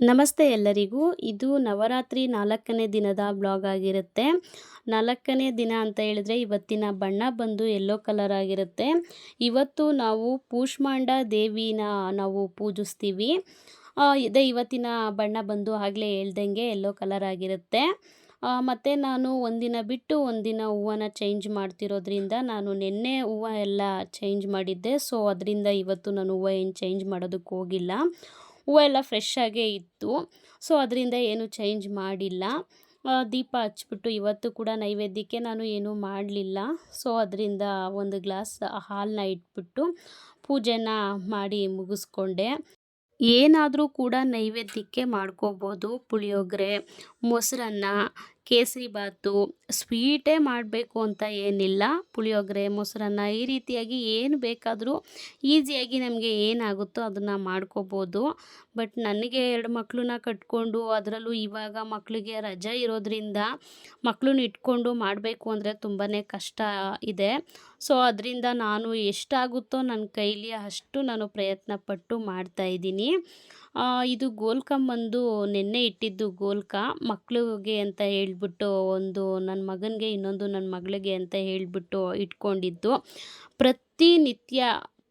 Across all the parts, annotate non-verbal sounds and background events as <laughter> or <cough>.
ನಮಸ್ತೆ ಎಲ್ಲರಿಗೂ. ಇದು ನವರಾತ್ರಿ ನಾಲ್ಕನೇ ದಿನದ ಬ್ಲಾಗ್ ಆಗಿರುತ್ತೆ. ನಾಲ್ಕನೇ ದಿನ ಅಂತ ಹೇಳಿದ್ರೆ ಇವತ್ತಿನ ಬಣ್ಣ ಬಂದು ಎಲ್ಲೋ ಕಲರ್ ಆಗಿರುತ್ತೆ. ಇವತ್ತು ನಾವು ಪೂಷ್ಮಾಂಡ ದೇವಿನ ನಾವು ಪೂಜಿಸ್ತೀವಿ. ಇದೇ ಇವತ್ತಿನ ಬಣ್ಣ ಬಂದು ಆಗಲೇ ಹೇಳ್ದಂಗೆ ಎಲ್ಲೋ ಕಲರ್ ಆಗಿರುತ್ತೆ. ಮತ್ತೆ ನಾನು ಒಂದಿನ ಬಿಟ್ಟು ಒಂದಿನ ಹೂವನ್ನ ಚೇಂಜ್ ಮಾಡ್ತಿರೋದ್ರಿಂದ ನಾನು ನಿನ್ನೆ ಹೂವು ಎಲ್ಲ ಚೇಂಜ್ ಮಾಡಿದ್ದೆ. ಸೊ ಅದರಿಂದ ಇವತ್ತು ನಾನು ಹೂವು ಏನು ಚೇಂಜ್ ಮಾಡೋದಕ್ಕೆ ಹೋಗಿಲ್ಲ. ಹೂವು ಎಲ್ಲ ಫ್ರೆಶ್ ಆಗೇ ಇತ್ತು. ಸೊ ಅದರಿಂದ ಏನು ಚೇಂಜ್ ಮಾಡಿಲ್ಲ. ದೀಪ ಹಚ್ಬಿಟ್ಟು ಇವತ್ತು ಕೂಡ ನೈವೇದ್ಯಕ್ಕೆ ನಾನು ಏನೂ ಮಾಡಲಿಲ್ಲ. ಸೊ ಅದರಿಂದ ಒಂದು ಗ್ಲಾಸ್ ಹಾಲನ್ನ ಇಟ್ಬಿಟ್ಟು ಪೂಜೆನ ಮಾಡಿ ಮುಗಿಸ್ಕೊಂಡೆ. ಏನಾದರೂ ಕೂಡ ನೈವೇದ್ಯಕ್ಕೆ ಮಾಡ್ಕೋಬೋದು. ಪುಳಿಯೋಗರೆ, ಮೊಸರನ್ನ ಕೇಸರಿ ಬಾತು ಸ್ವೀಟೇ ಮಾಡಬೇಕು ಅಂತ ಏನಿಲ್ಲ. ಪುಳಿಯೋಗರೆ, ಮೊಸರನ್ನ ಈ ರೀತಿಯಾಗಿ ಏನು ಬೇಕಾದರೂ ಈಸಿಯಾಗಿ ನಮಗೆ ಏನಾಗುತ್ತೋ ಅದನ್ನು ಮಾಡ್ಕೋಬೋದು. ಬಟ್ ನನಗೆ ಎರಡು ಮಕ್ಕಳನ್ನ ಕಟ್ಕೊಂಡು ಅದರಲ್ಲೂ ಇವಾಗ ಮಕ್ಕಳಿಗೆ ರಜೆ ಇರೋದ್ರಿಂದ ಮಕ್ಕಳನ್ನ ಇಟ್ಕೊಂಡು ಮಾಡಬೇಕು ಅಂದರೆ ತುಂಬಾ ಕಷ್ಟ ಇದೆ. ಸೊ ಅದರಿಂದ ನಾನು ಎಷ್ಟಾಗುತ್ತೋ ನನ್ನ ಕೈಲಿ ಅಷ್ಟು ನಾನು ಪ್ರಯತ್ನ ಪಟ್ಟು ಮಾಡ್ತಾಯಿದ್ದೀನಿ ಇದು ಗೋಲ್ಕಂಬಂದು ನೆನ್ನೆ ಇಟ್ಟಿದ್ದು ಗೋಲ್ಕ ಮಕ್ಕಳಿಗೆ ಅಂತ ಹೇಳ್ಬಿಟ್ಟು ಒಂದು ನನ್ನ ಮಗನಿಗೆ, ಇನ್ನೊಂದು ನನ್ನ ಮಗಳಿಗೆ ಅಂತ ಹೇಳಿಬಿಟ್ಟು ಇಟ್ಕೊಂಡಿದ್ದು. ಪ್ರತಿನಿತ್ಯ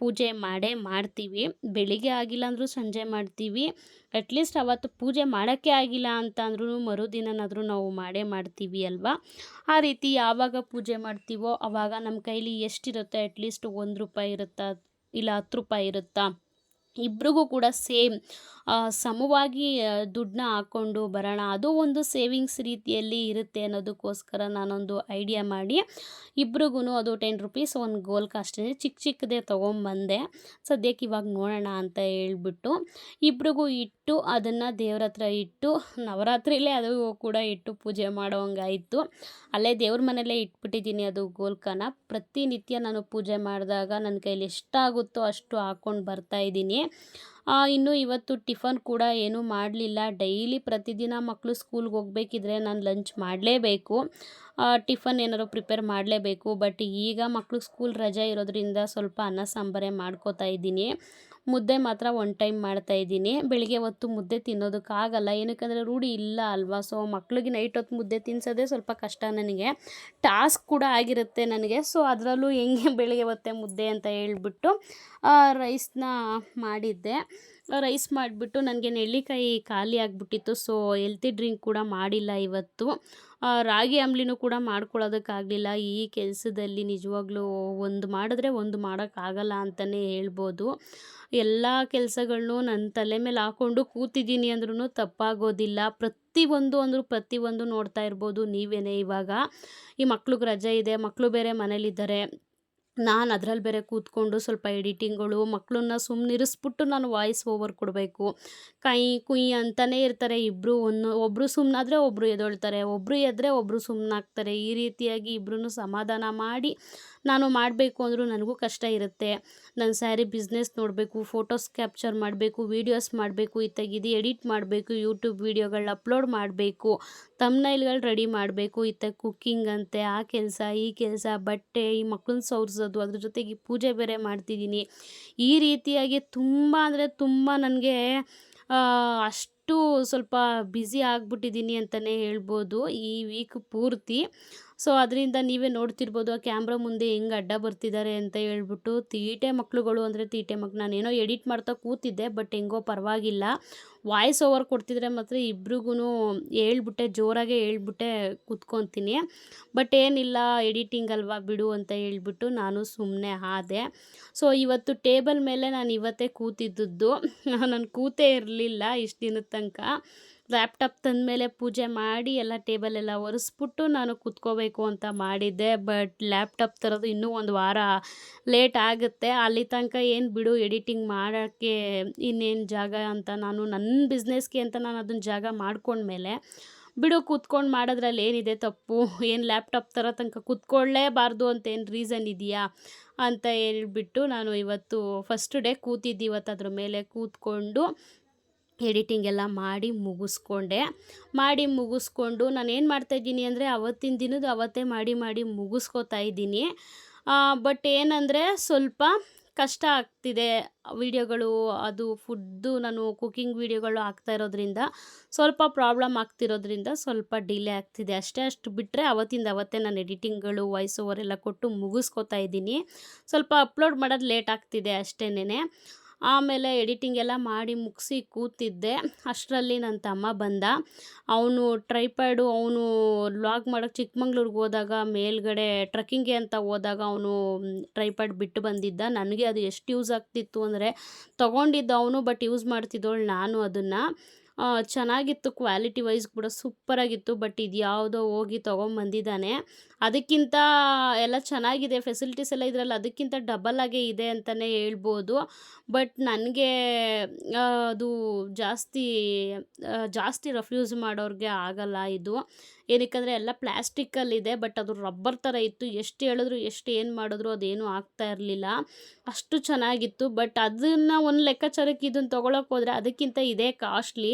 ಪೂಜೆ ಮಾಡೇ ಮಾಡ್ತೀವಿ. ಬೆಳಿಗ್ಗೆ ಆಗಿಲ್ಲ ಅಂದರೂ ಸಂಜೆ ಮಾಡ್ತೀವಿ. ಅಟ್ಲೀಸ್ಟ್ ಅವತ್ತು ಪೂಜೆ ಮಾಡೋಕ್ಕೆ ಆಗಿಲ್ಲ ಅಂತ ಅಂದ್ರೂ ಮರುದಿನನಾದರೂ ನಾವು ಮಾಡೇ ಮಾಡ್ತೀವಿ ಅಲ್ವಾ? ಆ ರೀತಿ ಯಾವಾಗ ಪೂಜೆ ಮಾಡ್ತೀವೋ ಆವಾಗ ನಮ್ಮ ಕೈಲಿ ಎಷ್ಟಿರುತ್ತೆ ಅಟ್ಲೀಸ್ಟ್ ಒಂದು ರೂಪಾಯಿ ಇರುತ್ತಾ, ಇಲ್ಲ ಹತ್ತು ರೂಪಾಯಿ ಇರುತ್ತಾ, ಇಬ್ರಿಗೂ ಕೂಡ ಸೇಮ್ ಸಮವಾಗಿ ದುಡ್ಡನ್ನ ಹಾಕ್ಕೊಂಡು ಬರೋಣ, ಅದು ಒಂದು ಸೇವಿಂಗ್ಸ್ ರೀತಿಯಲ್ಲಿ ಇರುತ್ತೆ ಅನ್ನೋದಕ್ಕೋಸ್ಕರ ನಾನೊಂದು ಐಡಿಯಾ ಮಾಡಿ ಇಬ್ರಿಗೂ ಅದು ಟೆನ್ ರುಪೀಸ್ ಒಂದು ಗೋಲ್ಕ ಅಷ್ಟೇ ಚಿಕ್ಕ ಚಿಕ್ಕದೇ ತೊಗೊಂಬಂದೆ, ಸದ್ಯಕ್ಕೆ ಇವಾಗ ನೋಡೋಣ ಅಂತ ಹೇಳ್ಬಿಟ್ಟು, ಇಬ್ರಿಗೂ ಇಟ್ಟು ಅದನ್ನು ದೇವ್ರ ಹತ್ರ ಇಟ್ಟು, ನವರಾತ್ರಿಲೇ ಅದು ಕೂಡ ಇಟ್ಟು ಪೂಜೆ ಮಾಡೋ ಹಂಗಾಯಿತು ಅಲ್ಲೇ ದೇವ್ರ ಮನೆಯಲ್ಲೇ ಇಟ್ಬಿಟ್ಟಿದ್ದೀನಿ ಅದು ಗೋಲ್ಕನ ಪ್ರತಿನಿತ್ಯ ನಾನು ಪೂಜೆ ಮಾಡಿದಾಗ ನನ್ನ ಕೈಲಿ ಎಷ್ಟಾಗುತ್ತೋ ಅಷ್ಟು ಹಾಕ್ಕೊಂಡು ಬರ್ತಾಯಿದ್ದೀನಿ ಇನ್ನು ಇವತ್ತು ಟಿಫನ್ ಕೂಡ ಏನೂ ಮಾಡಲಿಲ್ಲ. ಡೈಲಿ ಪ್ರತಿದಿನ ಮಕ್ಕಳು ಸ್ಕೂಲ್ಗೆ ಹೋಗ್ಬೇಕಿದ್ರೆ ನಾನು ಲಂಚ್ ಮಾಡಲೇಬೇಕು. ಟಿಫನ್ ಏನಾದ್ರು ಪ್ರಿಪೇರ್ ಮಾಡಲೇಬೇಕು. ಬಟ್ ಈಗ ಮಕ್ಕಳು ಸ್ಕೂಲ್ ರಜೆ ಇರೋದ್ರಿಂದ ಸ್ವಲ್ಪ ಅನ್ನ ಸಾಂಬಾರೇ ಮಾಡ್ಕೋತಾ ಇದ್ದೀನಿ. ಮುದ್ದೆ ಮಾತ್ರ ಒನ್ ಟೈಮ್ ಮಾಡ್ತಾ ಇದ್ದೀನಿ. ಬೆಳಿಗ್ಗೆ ಹೊತ್ತು ಮುದ್ದೆ ತಿನ್ನೋದಕ್ಕಾಗಲ್ಲ ಏನಕ್ಕಂದರೆ ರೂಢಿ ಇಲ್ಲ ಅಲ್ವಾ? ಸೊ ಮಕ್ಳಿಗೆ ನೈಟ್ ಹೊತ್ತು ಮುದ್ದೆ ತಿನ್ನಿಸೋದೇ ಸ್ವಲ್ಪ ಕಷ್ಟ ನನಗೆ. ಟಾಸ್ಕ್ ಕೂಡ ಆಗಿರುತ್ತೆ ನನಗೆ. ಸೊ ಅದರಲ್ಲೂ ಹೆಂಗೆ ಬೆಳಿಗ್ಗೆ ಹೊತ್ತೆ ಮುದ್ದೆ ಅಂತ ಹೇಳ್ಬಿಟ್ಟು ರೈಸ್ನ ಮಾಡಿದ್ದೆ. ರೈಸ್ ಮಾಡಿಬಿಟ್ಟು ನನಗೆ ನೆಲ್ಲಿಕಾಯಿ ಖಾಲಿ ಆಗಿಬಿಟ್ಟಿತ್ತು. ಸೊ ಹೆಲ್ತಿ ಡ್ರಿಂಕ್ ಕೂಡ ಮಾಡಿಲ್ಲ ಇವತ್ತು. ರಾಗಿ ಅಂಬ್ಲಿನೂ ಕೂಡ ಮಾಡ್ಕೊಳ್ಳೋದಕ್ಕಾಗಲಿಲ್ಲ ಈ ಕೆಲಸದಲ್ಲಿ ನಿಜವಾಗ್ಲೂ ಒಂದು ಮಾಡಿದ್ರೆ ಒಂದು ಮಾಡೋಕ್ಕಾಗಲ್ಲ ಅಂತಲೇ ಹೇಳ್ಬೋದು. ಎಲ್ಲ ಕೆಲಸಗಳ್ನೂ ನನ್ನ ತಲೆ ಮೇಲೆ ಹಾಕ್ಕೊಂಡು ಕೂತಿದ್ದೀನಿ ಅಂದ್ರೂ ತಪ್ಪಾಗೋದಿಲ್ಲ. ಪ್ರತಿಯೊಂದು ಅಂದರೂ ಪ್ರತಿಯೊಂದು ನೋಡ್ತಾ ಇರ್ಬೋದು ನೀವೇನೇ ಇವಾಗ. ಈ ಮಕ್ಳಿಗೆ ರಜೆ ಇದೆ ಮಕ್ಕಳು ಬೇರೆ ಮನೇಲಿದ್ದಾರೆ. ನಾನು ಅದರಲ್ಲಿ ಬೇರೆ ಕೂತ್ಕೊಂಡು ಸ್ವಲ್ಪ ಎಡಿಟಿಂಗ್ಗಳು ಮಕ್ಕಳನ್ನ ಸುಮ್ಮನಿರಿಸ್ಬಿಟ್ಟು ನಾನು ವಾಯ್ಸ್ ಓವರ್ ಕೊಡಬೇಕು. ಕೈ, ಕುಯ್ ಅಂತಲೇ ಇರ್ತಾರೆ. ಇಬ್ಬರು ಒಂದು ಒಬ್ಬರು ಸುಮ್ಮನಾದರೆ ಒಬ್ಬರು ಎದೊಳ್ತಾರೆ. ಒಬ್ಬರು ಎದ್ರೆ ಒಬ್ಬರು ಸುಮ್ಮನಾಗ್ತಾರೆ ಈ ರೀತಿಯಾಗಿ ಇಬ್ಬರೂ ಸಮಾಧಾನ ಮಾಡಿ ನಾನು ಮಾಡಬೇಕು ಅಂದರೂ ನನಗೂ ಕಷ್ಟ ಇರುತ್ತೆ. ನನ್ನ ಸ್ಯಾರಿ ಬಿಸ್ನೆಸ್ ನೋಡಬೇಕು, ಫೋಟೋಸ್ ಕ್ಯಾಪ್ಚರ್ ಮಾಡಬೇಕು, ವೀಡಿಯೋಸ್ ಮಾಡಬೇಕು ಇತ್ತಾಗಿದ್ದು ಎಡಿಟ್ ಮಾಡಬೇಕು, ಯೂಟ್ಯೂಬ್ ವೀಡಿಯೋಗಳನ್ನ ಅಪ್ಲೋಡ್ ಮಾಡಬೇಕು, ತಮ್ನೈಲ್ಗಳು ರೆಡಿ ಮಾಡಬೇಕು, ಇತ್ತ ಕುಕ್ಕಿಂಗ್ ಅಂತೆ, ಆ ಕೆಲಸ, ಈ ಕೆಲಸ, ಬಟ್ಟೆ, ಈ ಮಕ್ಕಳನ್ನ ಸವರ್ಸೋದು ಅದ್ರ ಜೊತೆಗೆ ಪೂಜೆ ಬೇರೆ ಮಾಡ್ತಿದ್ದೀನಿ. ಈ ರೀತಿಯಾಗಿ ತುಂಬ ಅಂದರೆ ತುಂಬ ನನಗೆ ಅಷ್ಟು ಸ್ವಲ್ಪ ಬ್ಯುಸಿ ಆಗಿಬಿಟ್ಟಿದ್ದೀನಿ ಅಂತಲೇ ಹೇಳ್ಬೋದು ಈ ವೀಕ್ ಪೂರ್ತಿ. ಸೊ, ಅದರಿಂದ ನೀವೇ ನೋಡ್ತಿರ್ಬೋದು ಆ ಕ್ಯಾಮ್ರಾ ಮುಂದೆ ಹೆಂಗೆ ಅಡ್ಡ ಬರ್ತಿದ್ದಾರೆ ಅಂತ ಹೇಳ್ಬಿಟ್ಟು. ತೀಟೆ ಮಕ್ಕಳುಗಳು ಅಂದರೆ ತೀಟೆ ಮಕ್ಳು ನಾನೇನೋ ಎಡಿಟ್ ಮಾಡ್ತಾ ಕೂತಿದ್ದೆ, ಬಟ್ ಹೆಂಗೋ ಪರವಾಗಿಲ್ಲ. ವಾಯ್ಸ್ ಓವರ್ ಕೊಡ್ತಿದ್ರೆ ಮಾತ್ರ ಇಬ್ರಿಗೂ ಹೇಳ್ಬಿಟ್ಟೆ, ಜೋರಾಗೆ ಹೇಳ್ಬಿಟ್ಟೆ ಕೂತ್ಕೊತೀನಿ. ಬಟ್ ಏನಿಲ್ಲ, ಎಡಿಟಿಂಗ್ ಅಲ್ವಾ ಬಿಡು ಅಂತ ಹೇಳ್ಬಿಟ್ಟು ನಾನು ಸುಮ್ಮನೆ ಆದೆ. ಸೊ, ಇವತ್ತು ಟೇಬಲ್ ಮೇಲೆ ನಾನು ಇವತ್ತೇ ಕೂತಿದ್ದದ್ದು. <laughs> ನಾನು ಕೂತೇ ಇರಲಿಲ್ಲ, ಇಷ್ಟು ದಿನದ ತನಕ ಲ್ಯಾಪ್ಟಾಪ್ ತಂದಮೇಲೆ ಪೂಜೆ ಮಾಡಿ ಎಲ್ಲ ಟೇಬಲೆಲ್ಲ ಒರೆಸ್ಬಿಟ್ಟು ನಾನು ಕೂತ್ಕೋಬೇಕು ಅಂತ ಮಾಡಿದ್ದೆ. ಬಟ್ ಲ್ಯಾಪ್ಟಾಪ್ ತರೋದು ಇನ್ನೂ ಒಂದು ವಾರ ಲೇಟ್ ಆಗುತ್ತೆ. ಅಲ್ಲಿ ತನಕ ಏನು ಬಿಡು ಎಡಿಟಿಂಗ್ ಮಾಡೋಕ್ಕೆ ಇನ್ನೇನು ಜಾಗ ಅಂತ ನಾನು ನನ್ನ ಬಿಸ್ನೆಸ್ಗೆ ಅಂತ ನಾನು ಅದನ್ನ ಜಾಗ ಮಾಡ್ಕೊಂಡ್ಮೇಲೆ ಬಿಡು, ಕೂತ್ಕೊಂಡು ಮಾಡೋದ್ರಲ್ಲಿ ಏನಿದೆ ತಪ್ಪು. ಏನು ಲ್ಯಾಪ್ಟಾಪ್ ಥರ ತನಕ ಕೂತ್ಕೊಳ್ಳೇಬಾರ್ದು ಅಂತ ಏನು ರೀಸನ್ ಇದೆಯಾ ಅಂತ ಹೇಳ್ಬಿಟ್ಟು ನಾನು ಇವತ್ತು ಫಸ್ಟ್ ಡೇ ಕೂತಿದ್ದು. ಇವತ್ತು ಅದ್ರ ಮೇಲೆ ಕೂತ್ಕೊಂಡು ಎಡಿಟಿಂಗ್ ಎಲ್ಲ ಮಾಡಿ ಮುಗಿಸ್ಕೊಂಡೆ. ಮಾಡಿ ಮುಗಿಸ್ಕೊಂಡು ನಾನು ಏನು ಮಾಡ್ತಾಯಿದ್ದೀನಿ ಅಂದರೆ ಅವತ್ತಿನ ದಿನದ ಅವತ್ತೇ ಮಾಡಿ ಮಾಡಿ ಮುಗಿಸ್ಕೋತಾ ಇದ್ದೀನಿ. ಬಟ್ ಏನಂದರೆ ಸ್ವಲ್ಪ ಕಷ್ಟ ಆಗ್ತಿದೆ ವಿಡಿಯೋಗಳು, ಅದು ಫುಡ್ಡು, ನಾನು ಕುಕ್ಕಿಂಗ್ ವೀಡಿಯೋಗಳು ಆಗ್ತಾ ಇರೋದ್ರಿಂದ ಸ್ವಲ್ಪ ಪ್ರಾಬ್ಲಮ್ ಆಗ್ತಿರೋದ್ರಿಂದ ಸ್ವಲ್ಪ ಡಿಲೇ ಆಗ್ತಿದೆ. ಅಷ್ಟೇ ಅಷ್ಟು ಬಿಟ್ಟರೆ ಅವತ್ತಿಂದ ಅವತ್ತೇ ನಾನು ಎಡಿಟಿಂಗ್ಗಳು, ವಾಯ್ಸ್ ಓವರ್ ಎಲ್ಲ ಕೊಟ್ಟು ಮುಗಿಸ್ಕೊತಾ ಇದ್ದೀನಿ. ಸ್ವಲ್ಪ ಅಪ್ಲೋಡ್ ಮಾಡೋದು ಲೇಟ್ ಆಗ್ತಿದೆ ಅಷ್ಟೇನೆ ಆಮೇಲೆ ಎಡಿಟಿಂಗ್ ಎಲ್ಲ ಮಾಡಿ ಮುಗಿಸಿ ಕೂತಿದ್ದೆ. ಅಷ್ಟರಲ್ಲಿ ನನ್ನ ತಮ್ಮ ಬಂದ. ಅವನು ಟ್ರೈಪ್ಯಾಡು, ಅವನು ಲಾಗ್ ಮಾಡೋಕ್ಕೆ ಚಿಕ್ಕಮಂಗ್ಳೂರಿಗೆ ಹೋದಾಗ, ಮೇಲ್ಗಡೆ ಟ್ರಕ್ಕಿಂಗ್ಗೆ ಅಂತ ಹೋದಾಗ ಅವನು ಟ್ರೈಪ್ಯಾಡ್ ಬಿಟ್ಟು ಬಂದಿದ್ದ. ನನಗೆ ಅದು ಎಷ್ಟು ಯೂಸ್ ಆಗ್ತಿತ್ತು ಅಂದರೆ, ತೊಗೊಂಡಿದ್ದ ಅವನು, ಬಟ್ ಯೂಸ್ ಮಾಡ್ತಿದ್ದವಳು ನಾನು ಅದನ್ನು. ಚೆನ್ನಾಗಿತ್ತು ಕ್ವಾಲಿಟಿ ವೈಸ್ ಕೂಡ ಸೂಪರಾಗಿತ್ತು ಬಟ್ ಇದು ಯಾವುದೋ ಹೋಗಿ ತೊಗೊಂಬಂದಿದ್ದಾನೆ. ಅದಕ್ಕಿಂತ ಎಲ್ಲ ಚೆನ್ನಾಗಿದೆ ಫೆಸಿಲಿಟೀಸ್ ಎಲ್ಲ ಇದರಲ್ಲಿ ಅದಕ್ಕಿಂತ ಡಬಲ್ ಆಗೇ ಇದೆ ಅಂತಲೇ ಹೇಳ್ಬೋದು. ಬಟ್ ನನಗೆ ಅದು ಜಾಸ್ತಿ ಜಾಸ್ತಿ ರಫ್ ಯೂಸ್ ಮಾಡೋರಿಗೆ ಆಗಲ್ಲ ಇದು. ಏನಕ್ಕಂದರೆ ಎಲ್ಲ ಪ್ಲ್ಯಾಸ್ಟಿಕ್ಕಲ್ಲಿದೆ ಬಟ್ ಅದು ರಬ್ಬರ್ ಥರ ಇತ್ತು. ಎಷ್ಟು ಹೇಳಿದ್ರು, ಎಷ್ಟು ಏನು ಮಾಡಿದ್ರು ಅದೇನು ಆಗ್ತಾ ಇರಲಿಲ್ಲ. ಅಷ್ಟು ಚೆನ್ನಾಗಿತ್ತು ಬಟ್ ಅದನ್ನು ಒಂದು ಲೆಕ್ಕಾಚಾರಕ್ಕೆ ಇದನ್ನು ತೊಗೊಳಕ್ಕೆ ಹೋದರೆ ಅದಕ್ಕಿಂತ ಇದೇ ಕಾಸ್ಟ್ಲಿ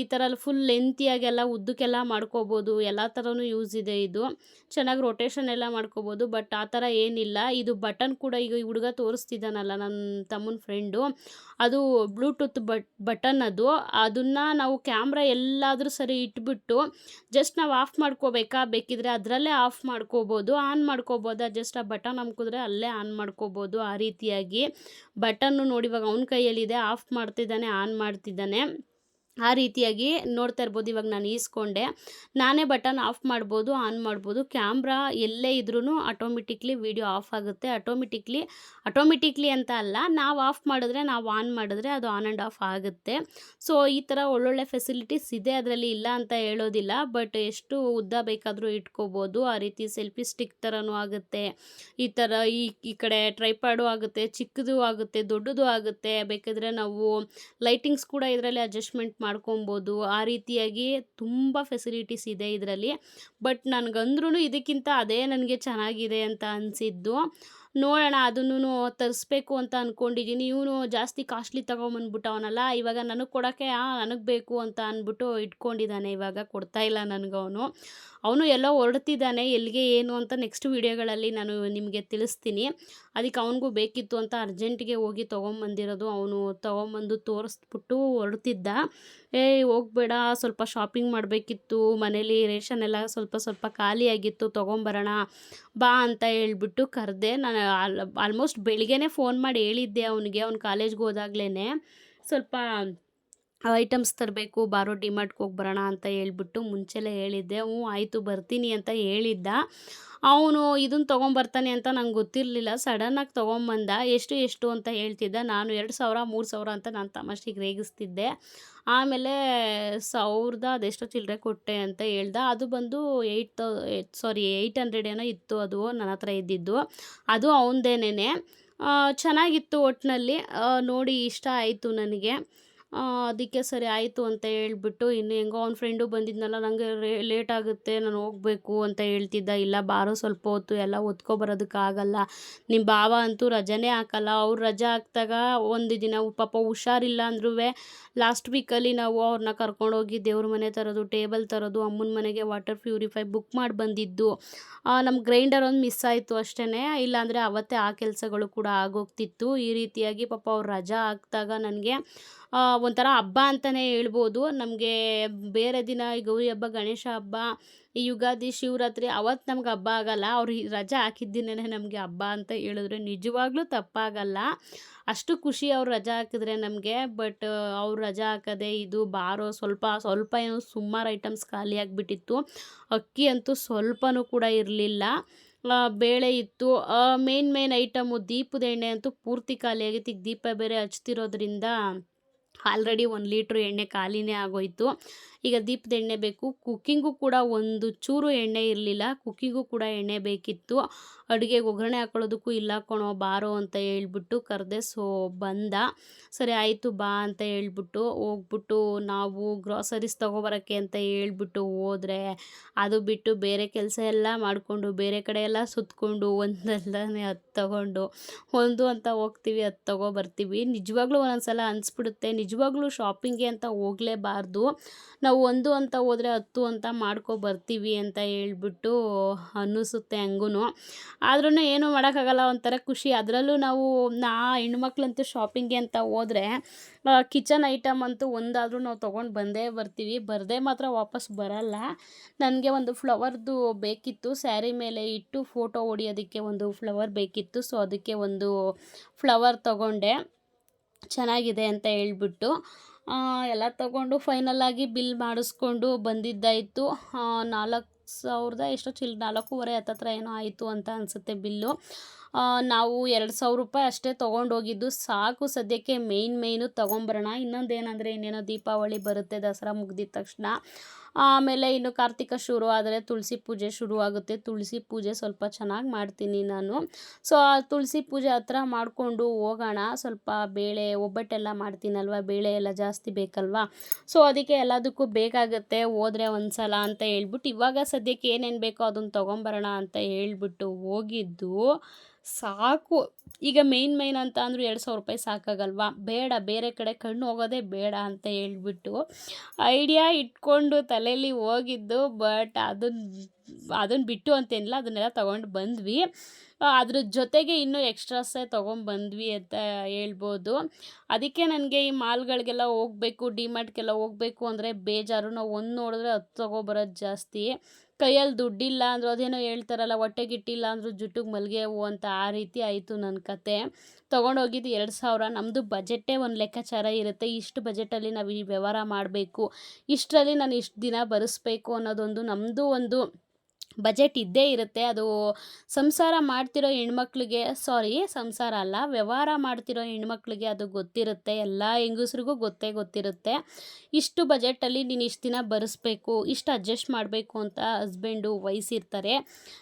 ಈ ಥರ ಫುಲ್ ಲೆಂತಿಯಾಗೆಲ್ಲ ಉದ್ದಕ್ಕೆಲ್ಲ ಮಾಡ್ಕೋಬೋದು. ಎಲ್ಲ ಥರನೂ ಯೂಸ್ ಇದೆ ಇದು. ಚೆನ್ನಾಗಿ ರೊಟೇಷನ್ ಎಲ್ಲ ಮಾಡ್ಕೋಬೋದು ಬಟ್ ಆ ಥರ ಏನಿಲ್ಲ. ಇದು ಬಟನ್ ಕೂಡ ಈಗ ಈ ಹುಡುಗ ತೋರಿಸ್ತಿದ್ದಾನಲ್ಲ ನನ್ನ ತಮ್ಮನ ಫ್ರೆಂಡು ಅದು ಬ್ಲೂಟೂತ್ ಬಟ್ ಬಟನ್ ಅದು. ಅದನ್ನು ನಾವು ಕ್ಯಾಮ್ರಾ ಎಲ್ಲಾದರೂ ಸರಿ ಇಟ್ಬಿಟ್ಟು ಜಸ್ಟ್ ನಾವು ಆಫ್ ಮಾಡ್ಕೋಬೇಕಾ? ಬೇಕಿದ್ರೆ ಅದರಲ್ಲೇ ಆಫ್ ಮಾಡ್ಕೋಬೋದು ಆನ್ ಮಾಡ್ಕೋಬೋದಾ. ಜಸ್ಟ್ ಆ ಬಟನ್ ಅಮ್ಕಿದ್ರೆ ಅಲ್ಲೇ ಆನ್ ಮಾಡ್ಕೋಬೋದು ಆ ರೀತಿಯಾಗಿ. ಬಟನ್ನು ನೋಡಿ ಇವಾಗ ಅವನ ಕೈಯಲ್ಲಿದೆ ಆಫ್ ಮಾಡ್ತಿದ್ದಾನೆ ಆನ್ ಮಾಡ್ತಿದ್ದಾನೆ ಆ ರೀತಿಯಾಗಿ ನೋಡ್ತಾ ಇರ್ಬೋದು. ಇವಾಗ ನಾನು ಈಸ್ಕೊಂಡೆ. ನಾನೇ ಬಟನ್ ಆಫ್ ಮಾಡ್ಬೋದು, ಆನ್ ಮಾಡ್ಬೋದು. ಕ್ಯಾಮ್ರಾ ಎಲ್ಲೇ ಇದ್ರೂ ಆಟೋಮೆಟಿಕ್ಲಿ ವೀಡಿಯೋ ಆಫ್ ಆಗುತ್ತೆ. ಆಟೋಮೆಟಿಕ್ಲಿ ಆಟೋಮೆಟಿಕ್ಲಿ ಅಂತ ಅಲ್ಲ, ನಾವು ಆಫ್ ಮಾಡಿದ್ರೆ ನಾವು ಆನ್ ಮಾಡಿದ್ರೆ ಅದು ಆನ್ ಆ್ಯಂಡ್ ಆಫ್ ಆಗುತ್ತೆ. ಸೊ, ಈ ಥರ ಒಳ್ಳೊಳ್ಳೆ ಫೆಸಿಲಿಟೀಸ್ ಇದೆ ಅದರಲ್ಲಿ ಇಲ್ಲ ಅಂತ ಹೇಳೋದಿಲ್ಲ. ಬಟ್ ಎಷ್ಟು ಉದ್ದ ಬೇಕಾದರೂ ಇಟ್ಕೋಬೋದು. ಆ ರೀತಿ ಸೆಲ್ಫಿ ಸ್ಟಿಕ್ ಥರನೂ ಆಗುತ್ತೆ. ಈ ಥರ ಈ ಈ ಕಡೆ ಟ್ರೈಪಾಡು ಆಗುತ್ತೆ, ಚಿಕ್ಕದು ಆಗುತ್ತೆ, ದೊಡ್ಡದು ಆಗುತ್ತೆ. ಬೇಕಾದರೆ ನಾವು ಲೈಟಿಂಗ್ಸ್ ಕೂಡ ಇದರಲ್ಲಿ ಅಡ್ಜಸ್ಟ್ಮೆಂಟ್ ಮಾಡ್ಕೊಬೋದು. ಆ ರೀತಿಯಾಗಿ ತುಂಬ ಫೆಸಿಲಿಟೀಸ್ ಇದೆ ಇದರಲ್ಲಿ. ಬಟ್ ನನಗಂದ್ರೂ ಇದಕ್ಕಿಂತ ಅದೇ ನನಗೆ ಚೆನ್ನಾಗಿದೆ ಅಂತ ಅನಿಸಿದ್ದು. ನೋಡೋಣ ಅದನ್ನು ತರಿಸ್ಬೇಕು ಅಂತ ಅಂದ್ಕೊಂಡಿದ್ದೀನಿ ಇವನು ಜಾಸ್ತಿ ಕಾಸ್ಟ್ಲಿ ತೊಗೊಂಬಂದ್ಬಿಟ್ಟವನಲ್ಲ ಇವಾಗ ನನಗೆ ಕೊಡೋಕ್ಕೆ ನನಗೆ ಬೇಕು ಅಂತ ಅಂದ್ಬಿಟ್ಟು ಇಟ್ಕೊಂಡಿದ್ದಾನೆ, ಇವಾಗ ಕೊಡ್ತಾ ಇಲ್ಲ ನನಗವನು ಅವನು. ಎಲ್ಲ ಹೊರಡ್ತಿದ್ದಾನೆ, ಎಲ್ಲಿಗೆ ಏನು ಅಂತ ನೆಕ್ಸ್ಟ್ ವೀಡಿಯೋಗಳಲ್ಲಿ ನಾನು ನಿಮಗೆ ತಿಳಿಸ್ತೀನಿ. ಅದಕ್ಕೆ ಅವನಿಗೂ ಬೇಕಿತ್ತು ಅಂತ ಅರ್ಜೆಂಟಿಗೆ ಹೋಗಿ ತೊಗೊಂಬಂದಿರೋದು, ಅವನು ತೊಗೊಂಬಂದು ತೋರಿಸ್ಬಿಟ್ಟು ಹೊರಡ್ತಿದ್ದ. ಏ ಹೋಗ್ಬೇಡ, ಸ್ವಲ್ಪ ಶಾಪಿಂಗ್ ಮಾಡಬೇಕಿತ್ತು, ಮನೇಲಿ ರೇಷನ್ ಎಲ್ಲ ಸ್ವಲ್ಪ ಸ್ವಲ್ಪ ಖಾಲಿಯಾಗಿತ್ತು, ತೊಗೊಂಬರೋಣ, ಬಾ ಅಂತ ಹೇಳ್ಬಿಟ್ಟು ಕರೆದೆ. ನಾನು ಆಲ್ಮೋಸ್ಟ್ ಬೆಳಿಗ್ಗೆನೇ ಫೋನ್ ಮಾಡಿ ಹೇಳಿದ್ದೆ ಅವನಿಗೆ ಅವ್ನು ಕಾಲೇಜ್ಗೆ ಹೋದಾಗ್ಲೇ ಸ್ವಲ್ಪ ಐಟಮ್ಸ್ ತರಬೇಕು, ಬಾರೋ ಡಿಮಾರ್ಟ್ಗೆ ಹೋಗಿ ಬರೋಣ ಅಂತ ಹೇಳ್ಬಿಟ್ಟು ಮುಂಚೆಲೇ ಹೇಳಿದ್ದೆ. ಹ್ಞೂ, ಆಯಿತು, ಬರ್ತೀನಿ ಅಂತ ಹೇಳಿದ್ದ. ಅವನು ಇದನ್ನು ತೊಗೊಂಬರ್ತಾನೆ ಅಂತ ನಂಗೆ ಗೊತ್ತಿರಲಿಲ್ಲ. ಸಡನ್ನಾಗಿ ತೊಗೊಂಬಂದ, ಎಷ್ಟು ಎಷ್ಟು? ಅಂತ ಹೇಳ್ತಿದ್ದ. ನಾನು ಎರಡು ಸಾವಿರ, ಮೂರು ಸಾವಿರ ಅಂತ ನಾನು ತಮಾಷೆಗೆ ರೇಗಿಸ್ತಿದ್ದೆ. ಆಮೇಲೆ ಸಾವಿರದ ಅದೆಷ್ಟೋ ಚಿಲ್ಲರೆ ಕೊಟ್ಟೆ ಅಂತ ಹೇಳ್ದ. ಅದು ಬಂದು eight thou, sorry eight hundred ಏನೋ ಇತ್ತು ಅದು, ನನ್ನ ಹತ್ರ ಇದ್ದಿದ್ದು. ಅದು ಅವನದೇನೇ ಚೆನ್ನಾಗಿತ್ತು ಒಟ್ಟಿನಲ್ಲಿ ನೋಡಿ, ಇಷ್ಟ ಆಯಿತು ನನಗೆ. ಅದಕ್ಕೆ ಸರಿ ಆಯಿತು ಅಂತ ಹೇಳ್ಬಿಟ್ಟು ಇನ್ನು ಹೆಂಗೋ ಅವ್ನ ಫ್ರೆಂಡು ಬಂದಿದ್ನಲ್ಲ ನನಗೆ ರೇ ಲೇಟ್ ಆಗುತ್ತೆ, ನಾನು ಹೋಗಬೇಕು ಅಂತ ಹೇಳ್ತಿದ್ದ. ಇಲ್ಲ ಬಾರೋ, ಸ್ವಲ್ಪ ಹೊತ್ತು ಎಲ್ಲ ಬರೋದಕ್ಕಾಗಲ್ಲ ನಿಮ್ಮ ಭಾವ ಅಂತೂ ರಜಾನೇ ಹಾಕಲ್ಲ. ಅವ್ರು ರಜೆ ಹಾಕ್ದಾಗ ಒಂದು ದಿನ ಪಾಪ ಹುಷಾರಿಲ್ಲ ಅಂದ್ರೂ ಲಾಸ್ಟ್ ವೀಕಲ್ಲಿ ನಾವು ಅವ್ರನ್ನ ಕರ್ಕೊಂಡೋಗಿ ದೇವ್ರ ಮನೆ ತರೋದು, ಟೇಬಲ್ ತರೋದು, ಅಮ್ಮನ ಮನೆಗೆ ವಾಟರ್ ಪ್ಯೂರಿಫೈ ಬುಕ್ ಮಾಡಿ ಬಂದಿದ್ದು. ನಮ್ಮ ಗ್ರೈಂಡರ್ ಒಂದು ಮಿಸ್ ಆಯಿತು ಅಷ್ಟೇ ಇಲ್ಲಾಂದರೆ ಅವತ್ತೇ ಆ ಕೆಲಸಗಳು ಕೂಡ ಆಗೋಗ್ತಿತ್ತು. ಈ ರೀತಿಯಾಗಿ ಪಾಪ ಅವ್ರು ರಜಾ ಹಾಕ್ದಾಗ ನನಗೆ ಒಂಥರ ಹಬ್ಬ ಅಂತಲೇ ಹೇಳ್ಬೋದು. ನಮಗೆ ಬೇರೆ ದಿನ ಈ ಗೌರಿ ಹಬ್ಬ, ಗಣೇಶ ಹಬ್ಬ, ಈ ಯುಗಾದಿ, ಶಿವರಾತ್ರಿ ಅವತ್ತು ನಮ್ಗೆ ಹಬ್ಬ ಆಗಲ್ಲ. ಅವ್ರು ರಜೆ ಹಾಕಿದ್ದಿನೇ ನಮಗೆ ಹಬ್ಬ ಅಂತ ಹೇಳಿದ್ರೆ ನಿಜವಾಗ್ಲೂ ತಪ್ಪಾಗಲ್ಲ. ಅಷ್ಟು ಖುಷಿ ಅವ್ರು ರಜಾ ಹಾಕಿದ್ರೆ ನಮಗೆ. ಬಟ್ ಅವ್ರು ರಜಾ ಹಾಕದೆ ಇದು ಬಾರೋ ಸ್ವಲ್ಪ ಸ್ವಲ್ಪ ಏನು ಸುಮಾರು ಐಟಮ್ಸ್ ಖಾಲಿ ಆಗಿಬಿಟ್ಟಿತ್ತು. ಅಕ್ಕಿ ಅಂತೂ ಸ್ವಲ್ಪನೂ ಕೂಡ ಇರಲಿಲ್ಲ. ಬೇಳೆ ಇತ್ತು. ಮೇನ್ ಮೇನ್ ಐಟಮು ದೀಪದ ಎಣ್ಣೆ ಅಂತೂ ಪೂರ್ತಿ ಖಾಲಿಯಾಗಿತ್ತು. ಈಗ ದೀಪ ಬೇರೆ ಹಚ್ತಿರೋದ್ರಿಂದ ಆಲ್ರೆಡಿ ಒಂದು ಲೀಟ್ರ್ ಎಣ್ಣೆ ಖಾಲಿನೇ ಆಗೋಯಿತು. ಈಗ ದೀಪದ ಎಣ್ಣೆ ಬೇಕು. ಕುಕ್ಕಿಂಗು ಕೂಡ ಒಂದು ಚೂರು ಎಣ್ಣೆ ಇರಲಿಲ್ಲ. ಕುಕ್ಕಿಂಗು ಕೂಡ ಎಣ್ಣೆ ಬೇಕಿತ್ತು. ಅಡುಗೆಗೆ ಒಗ್ಗರಣೆ ಹಾಕೊಳ್ಳೋದಕ್ಕೂ ಇಲ್ಲ ಕಣೋ, ಬಾರೋ ಅಂತ ಹೇಳ್ಬಿಟ್ಟು ಕರೆದೆ. ಸೊ ಬಂದ. ಸರಿ, ಆಯಿತು, ಬಾ ಅಂತ ಹೇಳ್ಬಿಟ್ಟು ಹೋಗ್ಬಿಟ್ಟು ನಾವು ಗ್ರಾಸರೀಸ್ ತೊಗೊಬರೋಕ್ಕೆ ಅಂತ ಹೇಳ್ಬಿಟ್ಟು ಹೋದರೆ ಅದು ಬಿಟ್ಟು ಬೇರೆ ಕೆಲಸ ಎಲ್ಲ ಮಾಡಿಕೊಂಡು, ಬೇರೆ ಕಡೆ ಎಲ್ಲ ಸುತ್ತಕೊಂಡು ಒಂದಲ್ಲೇ ಅದು ತಗೊಂಡು, ಒಂದು ಅಂತ ಹೋಗ್ತೀವಿ, ಅದು ತೊಗೊಬರ್ತೀವಿ ನಿಜವಾಗ್ಲೂ ಒಂದೊಂದು ಸಲ ಅನಿಸ್ಬಿಡುತ್ತೆ ನಿಜವಾಗ್ಲೂ ಶಾಪಿಂಗ್ಗೆ ಅಂತ ಹೋಗಲೇಬಾರ್ದು. ನಾವು ಒಂದು ಅಂತ ಹೋದರೆ ಹತ್ತು ಅಂತ ಮಾಡ್ಕೊ ಬರ್ತೀವಿ ಅಂತ ಹೇಳ್ಬಿಟ್ಟು ಅನ್ನಿಸುತ್ತೆ ಹಂಗೂ ಆದ್ರೂ ಏನೂ ಮಾಡೋಕ್ಕಾಗಲ್ಲ, ಒಂಥರ ಖುಷಿ. ಅದರಲ್ಲೂ ನಾವು, ನಾ ಹೆಣ್ಮಕ್ಳಂತೂ ಶಾಪಿಂಗ್ಗೆ ಅಂತ ಹೋದರೆ ಕಿಚನ್ ಐಟಮ್ ಅಂತೂ ಒಂದಾದರೂ ನಾವು ತೊಗೊಂಡು ಬಂದೇ ಬರ್ತೀವಿ. ಬರದೇ ಮಾತ್ರ ವಾಪಸ್ ಬರಲ್ಲ. ನನಗೆ ಒಂದು ಫ್ಲವರ್ದು ಬೇಕಿತ್ತು. ಸ್ಯಾರಿ ಮೇಲೆ ಇಟ್ಟು ಫೋಟೋ ಹೊಡಿಯೋದಕ್ಕೆ ಒಂದು ಫ್ಲವರ್ ಬೇಕಿತ್ತು. ಸೊ ಅದಕ್ಕೆ ಒಂದು ಫ್ಲವರ್ ತೊಗೊಂಡೆ. ಚೆನ್ನಾಗಿದೆ ಅಂತ ಹೇಳ್ಬಿಟ್ಟು ಎಲ್ಲ ತಗೊಂಡು ಫೈನಲಾಗಿ ಬಿಲ್ ಮಾಡಿಸ್ಕೊಂಡು ಬಂದಿದ್ದಾಯಿತು. ನಾಲ್ಕು ಸಾವಿರದ ಎಷ್ಟೋ ಚಿಲ್, ನಾಲ್ಕೂವರೆ ಹತ್ತತ್ರ ಏನೋ ಆಯಿತು ಅಂತ ಅನಿಸುತ್ತೆ ಬಿಲ್ಲು ನಾವು ಎರಡು ಸಾವಿರ ರೂಪಾಯಿ ಅಷ್ಟೇ ತೊಗೊಂಡೋಗಿದ್ದು, ಸಾಕು ಸದ್ಯಕ್ಕೆ ಮೇಯ್ನ್ ಮೇಯ್ನು ತೊಗೊಂಬರೋಣ. ಇನ್ನೊಂದೇನೆಂದರೆ ಇನ್ನೇನೋ ದೀಪಾವಳಿ ಬರುತ್ತೆ, ದಸರಾ ಮುಗ್ದಿದ ತಕ್ಷಣ. ಆಮೇಲೆ ಇನ್ನು ಕಾರ್ತಿಕ ಶುರು ಆದರೆ ತುಳಸಿ ಪೂಜೆ ಶುರು ಆಗುತ್ತೆ ತುಳಸಿ ಪೂಜೆ ಸ್ವಲ್ಪ ಚೆನ್ನಾಗಿ ಮಾಡ್ತೀನಿ ನಾನು. ಸೊ ಆ ತುಳಸಿ ಪೂಜೆ ಹತ್ರ ಮಾಡಿಕೊಂಡು ಹೋಗೋಣ. ಸ್ವಲ್ಪ ಬೇಳೆ ಒಬ್ಬಟ್ಟೆಲ್ಲ ಮಾಡ್ತೀನಲ್ವ? ಬೇಳೆ ಎಲ್ಲ ಜಾಸ್ತಿ ಬೇಕಲ್ವಾ? ಸೊ ಅದಕ್ಕೆ ಎಲ್ಲದಕ್ಕೂ ಬೇಕಾಗುತ್ತೆ. ಹೋದರೆ ಒಂದು ಸಲ ಅಂತ ಹೇಳ್ಬಿಟ್ಟು ಇವಾಗ ಸದ್ಯಕ್ಕೆ ಏನೇನು ಬೇಕೋ ಅದನ್ನು ತೊಗೊಂಬರೋಣ ಅಂತ ಹೇಳ್ಬಿಟ್ಟು ಹೋಗಿದ್ದು. ಸಾಕು. ಈಗ ಮೇಯ್ನ್ ಮೇಯ್ನ್ ಅಂತ ಅಂದರೂ ಎರಡು ಸಾವಿರ ರೂಪಾಯಿ ಸಾಕಾಗಲ್ವಾ? ಬೇಡ, ಬೇರೆ ಕಡೆ ಕಣ್ಣು ಹೋಗೋದೇ ಬೇಡ ಅಂತ ಹೇಳ್ಬಿಟ್ಟು ಐಡಿಯಾ ಇಟ್ಕೊಂಡು ತಲೆಯಲ್ಲಿ ಹೋಗಿದ್ದು ಬಟ್ ಅದನ್ನ ಅದನ್ನು ಬಿಟ್ಟು ಅಂತೇನಿಲ್ಲ, ಅದನ್ನೆಲ್ಲ ತೊಗೊಂಡು ಬಂದ್ವಿ. ಅದ್ರ ಜೊತೆಗೆ ಇನ್ನೂ ಎಕ್ಸ್ಟ್ರಾಸೇ ತೊಗೊಂಬಂದ್ವಿ ಅಂತ ಹೇಳ್ಬೋದು. ಅದಕ್ಕೆ ನನಗೆ ಈ ಮಾಲ್ಗಳಿಗೆಲ್ಲ ಹೋಗಬೇಕು ಡಿಮಾರ್ಟ್ಗೆಲ್ಲ ಹೋಗಬೇಕು ಅಂದರೆ ಬೇಜಾರು. ನಾವು ಒಂದು ನೋಡಿದ್ರೆ ಹತ್ತು ತೊಗೊಬರೋದು ಜಾಸ್ತಿ. ಕೈಯಲ್ಲಿ ದುಡ್ಡಿಲ್ಲ ಅಂದರೂ, ಅದೇನೋ ಹೇಳ್ತಾರಲ್ಲ, ಹೊಟ್ಟೆಗಿಟ್ಟಿಲ್ಲ ಅಂದರೂ ಜುಟ್ಟಿಗೆ ಮಲ್ಲಿಗೆ ಹೂವು ಅಂತ ಆ ರೀತಿ ಆಯಿತು ನನ್ನ ಕತೆ. ತೊಗೊಂಡೋಗಿದ್ದು ಎರಡು ಸಾವಿರ. ನಮ್ಮದು ಬಜೆಟ್ಟೇ ಒಂದು ಲೆಕ್ಕಾಚಾರ ಇರುತ್ತೆ. ಇಷ್ಟು ಬಜೆಟಲ್ಲಿ ನಾವು ಈ ವ್ಯವಹಾರ ಮಾಡಬೇಕು. ಇಷ್ಟರಲ್ಲಿ ನಾನು ಇಷ್ಟು ದಿನ ಬರೆಸ್ಬೇಕು ಅನ್ನೋದೊಂದು ನಮ್ಮದು ಒಂದು ಬಜೆಟ್ ಇದ್ದೇ ಇರುತ್ತೆ. ಅದು ಸಂಸಾರ ಮಾಡ್ತಿರೋ ಹೆಣ್ಮಕ್ಳಿಗೆ, ಸಾರಿ, ಸಂಸಾರ ಅಲ್ಲ, ವ್ಯವಹಾರ ಮಾಡ್ತಿರೋ ಹೆಣ್ಮಕ್ಳಿಗೆ ಅದು ಗೊತ್ತಿರುತ್ತೆ. ಎಲ್ಲ ಹೆಂಗಸ್ರಿಗೂ ಗೊತ್ತೇ ಗೊತ್ತಿರುತ್ತೆ. ಇಷ್ಟು ಬಜೆಟಲ್ಲಿ ನೀನು ಇಷ್ಟು ದಿನ ಬರೆಸ್ಬೇಕು, ಇಷ್ಟು ಅಡ್ಜಸ್ಟ್ ಮಾಡಬೇಕು ಅಂತ ಹಸ್ಬೆಂಡು ವಹಿಸಿರ್ತಾರೆ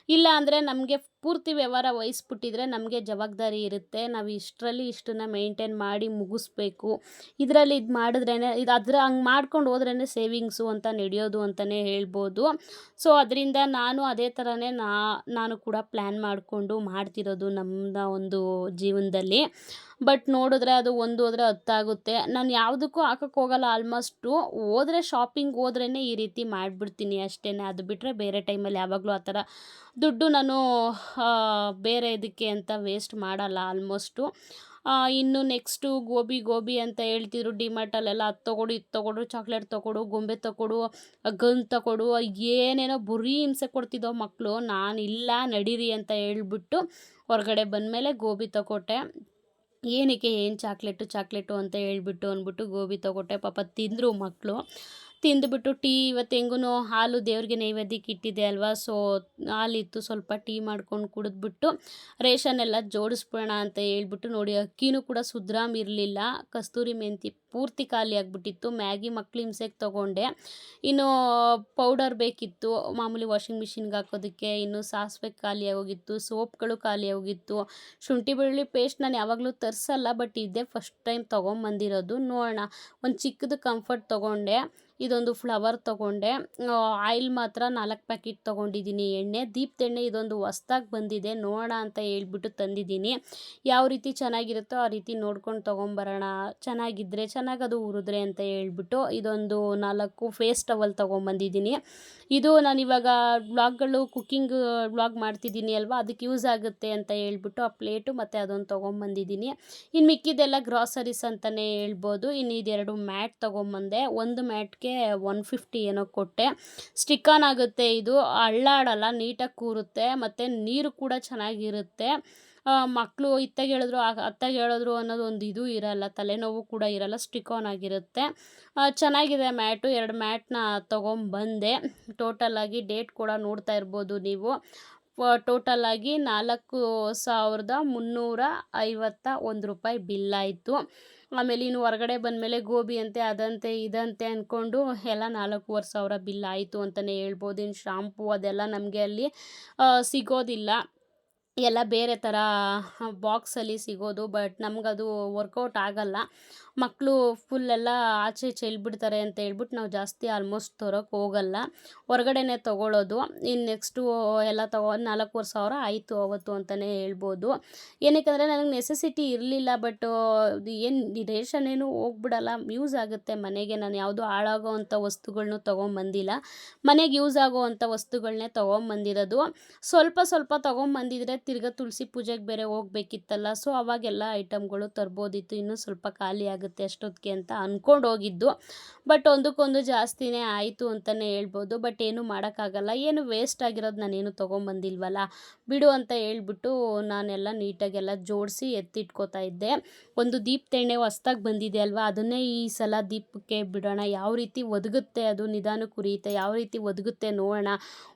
ಇಲ್ಲ ಅಂದರೆ ನಮಗೆ ಪೂರ್ತಿ ವ್ಯವಹಾರ ವಹಿಸ್ಬಿಟ್ಟಿದ್ರೆ ನಮಗೆ ಜವಾಬ್ದಾರಿ ಇರುತ್ತೆ. ನಾವು ಇಷ್ಟರಲ್ಲಿ ಇಷ್ಟನ್ನು ಮೇಂಟೈನ್ ಮಾಡಿ ಮುಗಿಸ್ಬೇಕು. ಇದರಲ್ಲಿ ಇದು ಮಾಡಿದ್ರೇ ಇದು ಅದ್ರ ಹಂಗೆ ಮಾಡ್ಕೊಂಡು ಹೋದ್ರೇ ಸೇವಿಂಗ್ಸು ಅಂತ ನಡೆಯೋದು ಅಂತಲೇ ಹೇಳ್ಬೋದು. ಸೊ, ಅದರಿಂದ ನಾನು ಅದೇ ಥರನೇ ನಾನು ಕೂಡ ಪ್ಲ್ಯಾನ್ ಮಾಡಿಕೊಂಡು ಮಾಡ್ತಿರೋದು ನಮ್ಮ ಒಂದು ಜೀವನದಲ್ಲಿ. ಬಟ್ ನೋಡಿದ್ರೆ ಅದು ಒಂದು ಹೋದ್ರೆ ಹತ್ತಾಗುತ್ತೆ. ನಾನು ಯಾವುದಕ್ಕೂ ಹಾಕಕ್ಕೆ ಹೋಗಲ್ಲ. ಆಲ್ಮೋಸ್ಟು ಹೋದ್ರೆ ಶಾಪಿಂಗ್ ಹೋದ್ರೇ ಈ ರೀತಿ ಮಾಡಿಬಿಡ್ತೀನಿ ಅಷ್ಟೇ ಅದು ಬಿಟ್ಟರೆ ಬೇರೆ ಟೈಮಲ್ಲಿ ಯಾವಾಗಲೂ ಆ ಥರ ದುಡ್ಡು ನಾನು ಬೇರೆ ಇದಕ್ಕೆ ಅಂತ ವೇಸ್ಟ್ ಮಾಡಲ್ಲ ಆಲ್ಮೋಸ್ಟು. ಇನ್ನು ನೆಕ್ಸ್ಟು ಗೋಬಿ ಗೋಬಿ ಅಂತ ಹೇಳ್ತಿದ್ರು. ಡಿಮಾರ್ಟಲ್ಲೆಲ್ಲ ಅದು ತೊಗೊಡು, ಇದು ತೊಗೊಡು, ಚಾಕ್ಲೇಟ್ ತೊಗೊಡು, ಗೊಂಬೆ ತೊಗೊಡು, ಗನ್ ತೊಗೊಡು, ಏನೇನೋ ಬುರಿ ಹಿಂಸೆ ಕೊಡ್ತಿದ್ದೋ ಮಕ್ಕಳು ನಾನು ಇಲ್ಲ ನಡೀರಿ ಅಂತ ಹೇಳ್ಬಿಟ್ಟು ಹೊರಗಡೆ ಬಂದಮೇಲೆ ಗೋಬಿ ತಗೊಟ್ಟೆ. ಏನಕ್ಕೆ ಏನು ಚಾಕ್ಲೇಟು ಚಾಕ್ಲೇಟು ಅಂತ ಹೇಳ್ಬಿಟ್ಟು ಅಂದ್ಬಿಟ್ಟು ಗೋಬಿ ತೊಗೊಟ್ಟೆ. ಪಾಪ ತಿಂದರು ಮಕ್ಕಳು ತಿಂದುಬಿಟ್ಟು ಟೀ ಇವತ್ತು ಹೆಂಗೂ ಹಾಲು ದೇವ್ರಿಗೆ ನೈವೇದ್ಯಕ್ಕೆ ಇಟ್ಟಿದೆ ಅಲ್ವಾ, ಸೊ ಹಾಲಿತ್ತು ಸ್ವಲ್ಪ ಟೀ ಮಾಡ್ಕೊಂಡು ಕುಡಿದ್ಬಿಟ್ಟು ರೇಷನ್ ಎಲ್ಲ ಜೋಡಿಸ್ಬಿಡೋಣ ಅಂತ ಹೇಳ್ಬಿಟ್ಟು ನೋಡಿ, ಅಕ್ಕಿನೂ ಕೂಡ ಸುದ್ರಾಮ್ ಇರಲಿಲ್ಲ, ಕಸ್ತೂರಿ ಮೆಂತಿ ಪೂರ್ತಿ ಖಾಲಿ ಆಗಿಬಿಟ್ಟಿತ್ತು, ಮ್ಯಾಗಿ ಮಕ್ಳು ಹಿಂಸೆಗೆ ತೊಗೊಂಡೆ. ಇನ್ನು ಪೌಡರ್ ಬೇಕಿತ್ತು, ಮಾಮೂಲಿ ವಾಷಿಂಗ್ ಮಿಷಿನ್ಗೆ ಹಾಕೋದಕ್ಕೆ ಇನ್ನು ಸಾಸಿವೆ ಖಾಲಿ ಆಗೋಗಿತ್ತು, ಸೋಪ್ಗಳು ಖಾಲಿ ಆಗೋಗಿತ್ತು. ಶುಂಠಿ ಬೆಳ್ಳುಳ್ಳಿ ಪೇಸ್ಟ್ ನಾನು ಯಾವಾಗಲೂ ತರಿಸಲ್ಲ, ಬಟ್ ಇದೇ ಫಸ್ಟ್ ಟೈಮ್ ತೊಗೊಂಬಂದಿರೋದು. ನೋಡೋಣ, ಒಂದು ಚಿಕ್ಕದು ಕಂಫರ್ಟ್ ತೊಗೊಂಡೆ. ಇದೊಂದು ಫ್ಲವರ್ ತೊಗೊಂಡೆ. ಆಯಿಲ್ ಮಾತ್ರ ನಾಲ್ಕು ಪ್ಯಾಕೆಟ್ ತೊಗೊಂಡಿದ್ದೀನಿ ಎಣ್ಣೆ. ದೀಪ್ತ ಎಣ್ಣೆ ಇದೊಂದು ಹೊಸ್ದಾಗಿ ಬಂದಿದೆ. ನೋಡೋಣ ಅಂತ ಹೇಳ್ಬಿಟ್ಟು ತಂದಿದ್ದೀನಿ. ಯಾವ ರೀತಿ ಚೆನ್ನಾಗಿರುತ್ತೋ ಆ ರೀತಿ ನೋಡ್ಕೊಂಡು ತೊಗೊಂಬರೋಣ. ಚೆನ್ನಾಗಿದ್ದರೆ ಚೆನ್ನಾಗಿ ಅದು ಉರಿದ್ರೆ ಅಂತ ಹೇಳ್ಬಿಟ್ಟು ಇದೊಂದು ನಾಲ್ಕು ಫೇಸ್ ಟವಲ್ ತೊಗೊಂಬಂದಿದ್ದೀನಿ. ಇದು ನಾನು ಇವಾಗ ಬ್ಲಾಗ್ಗಳು ಕುಕ್ಕಿಂಗ್ ಬ್ಲಾಗ್ ಮಾಡ್ತಿದ್ದೀನಿ ಅಲ್ವಾ? ಅದಕ್ಕೆ ಯೂಸ್ ಆಗುತ್ತೆ ಅಂತ ಹೇಳ್ಬಿಟ್ಟು ಆ ಪ್ಲೇಟು ಮತ್ತು ಅದೊಂದು ತೊಗೊಂಬಂದಿದ್ದೀನಿ. ಇನ್ನು ಮಿಕ್ಕಿದೆಲ್ಲ ಗ್ರಾಸರೀಸ್ ಅಂತಲೇ ಹೇಳ್ಬೋದು. ಇನ್ನು ಇದೆರಡು ಮ್ಯಾಟ್ ತೊಗೊಂಬಂದೆ. ಒಂದು ಮ್ಯಾಟ್ಗೆ ಒನ್ ಫಿಫ್ಟಿ ಏನೋ ಕೊಟ್ಟೆ. ಸ್ಟಿಕ್ ಆನ್ ಆಗುತ್ತೆ ಇದು. ಅಳ್ಳಾಡಲ್ಲ, ನೀಟಾಗಿ ಕೂರುತ್ತೆ. ಮತ್ತು ನೀರು ಕೂಡ ಚೆನ್ನಾಗಿರುತ್ತೆ. ಮಕ್ಕಳು ಇತ್ತಾಗ ಹೇಳಿದ್ರು ಅತ್ತಾಗ ಹೇಳಿದ್ರು ಅನ್ನೋದು ಒಂದು ಇದು ಇರಲ್ಲ. ತಲೆನೋವು ಕೂಡ ಇರಲ್ಲ. ಸ್ಟಿಕ್ ಆನ್ ಆಗಿರುತ್ತೆ ಚೆನ್ನಾಗಿದೆ ಮ್ಯಾಟು. ಎರಡು ಮ್ಯಾಟ್ನ ತೊಗೊಂಬಂದೆ. ಟೋಟಲಾಗಿ ಡೇಟ್ ಕೂಡ ನೋಡ್ತಾ ಇರ್ಬೋದು ನೀವು. ಟೋಟಲಾಗಿ ನಾಲ್ಕು ಸಾವಿರದ ಮುನ್ನೂರ ಐವತ್ತ ಒಂದು ರೂಪಾಯಿ ಬಿಲ್ ಆಯಿತು. ಆಮೇಲೆ ಇನ್ನು ಹೊರಗಡೆ ಬಂದಮೇಲೆ ಗೋಬಿ ಅಂತೆ, ಅದಂತೆ, ಇದಂತೆ ಅಂದ್ಕೊಂಡು ಎಲ್ಲ ನಾಲ್ಕೂವರೆ ಸಾವಿರ ಬಿಲ್ ಆಯಿತು ಅಂತಲೇ ಹೇಳ್ಬೋದು. ಇನ್ನು ಶಾಂಪೂ ಅದೆಲ್ಲ ನಮಗೆ ಅಲ್ಲಿ ಸಿಗೋದಿಲ್ಲ. ಎಲ್ಲ ಬೇರೆ ಥರ ಬಾಕ್ಸಲ್ಲಿ ಸಿಗೋದು ಬಟ್ ನಮಗದು ವರ್ಕೌಟ್ ಆಗಲ್ಲ. ಮಕ್ಕಳು ಫುಲ್ಲೆಲ್ಲ ಆಚೆ ಈಚೆ ಇಳ್ಬಿಡ್ತಾರೆ ಅಂತ ಹೇಳ್ಬಿಟ್ಟು ನಾವು ಜಾಸ್ತಿ ಆಲ್ಮೋಸ್ಟ್ ತರೋಕೆ ಹೋಗಲ್ಲ. ಹೊರಗಡೆನೇ ತೊಗೊಳ್ಳೋದು ಇನ್ನು ನೆಕ್ಸ್ಟು ಎಲ್ಲ ತಗೋ, ನಾಲ್ಕೂವರೆ ಸಾವಿರ ಆಯಿತು ಅವತ್ತು ಅಂತಲೇ ಹೇಳ್ಬೋದು. ಏನಕ್ಕೆ ನನಗೆ ನೆಸೆಸಿಟಿ ಇರಲಿಲ್ಲ ಬಟ್ ಏನು ರೇಷನ್ ಏನು ಹೋಗ್ಬಿಡಲ್ಲ. ಯೂಸ್ ಆಗುತ್ತೆ ಮನೆಗೆ. ನಾನು ಯಾವುದೂ ಹಾಳಾಗೋ ಅಂಥ ವಸ್ತುಗಳ್ನೂ ತೊಗೊಂಬಂದಿಲ್ಲ. ಮನೆಗೆ ಯೂಸ್ ಆಗೋ ಅಂಥ ವಸ್ತುಗಳನ್ನೇ ತೊಗೊಂಬಂದಿರೋದು. ಸ್ವಲ್ಪ ಸ್ವಲ್ಪ ತೊಗೊಂಬಂದಿದ್ರೆ ತಿರ್ಗಾ ತುಳಸಿ ಪೂಜೆಗೆ ಬೇರೆ ಹೋಗ್ಬೇಕಿತ್ತಲ್ಲ. ಸೊ ಅವಾಗೆಲ್ಲ ಐಟಮ್ಗಳು ತರ್ಬೋದಿತ್ತು. ಇನ್ನೂ ಸ್ವಲ್ಪ ಖಾಲಿ ಅಷ್ಟೊತ್ತಿಗೆ ಅಂತ ಅಂದ್ಕೊಂಡು ಹೋಗಿದ್ದು. ಬಟ್ ಒಂದಕ್ಕೊಂದು ಜಾಸ್ತಿನೇ ಆಯಿತು ಅಂತಲೇ ಹೇಳ್ಬೋದು. ಬಟ್ ಏನು ಮಾಡೋಕ್ಕಾಗಲ್ಲ. ಏನು ವೇಸ್ಟ್ ಆಗಿರೋದು ನಾನೇನು ತೊಗೊಂಬಂದಿಲ್ವಲ್ಲ? ಬಿಡು ಅಂತ ಹೇಳ್ಬಿಟ್ಟು ನಾನೆಲ್ಲ ನೀಟಾಗೆಲ್ಲ ಜೋಡಿಸಿ ಎತ್ತಿಟ್ಕೋತಾ ಇದ್ದೆ. ಒಂದು ದೀಪ ಎಣ್ಣೆ ಹೊಸ್ದಾಗಿ ಬಂದಿದೆ ಅಲ್ವಾ? ಅದನ್ನೇ ಈ ಸಲ ದೀಪಕ್ಕೆ ಬಿಡೋಣ. ಯಾವ ರೀತಿ ಒದಗುತ್ತೆ ಅದು? ನಿಧಾನಕ್ಕೆ ಉರಿಯುತ್ತೆ ಯಾವ ರೀತಿ ಒದಗುತ್ತೆ ನೋಡೋಣ.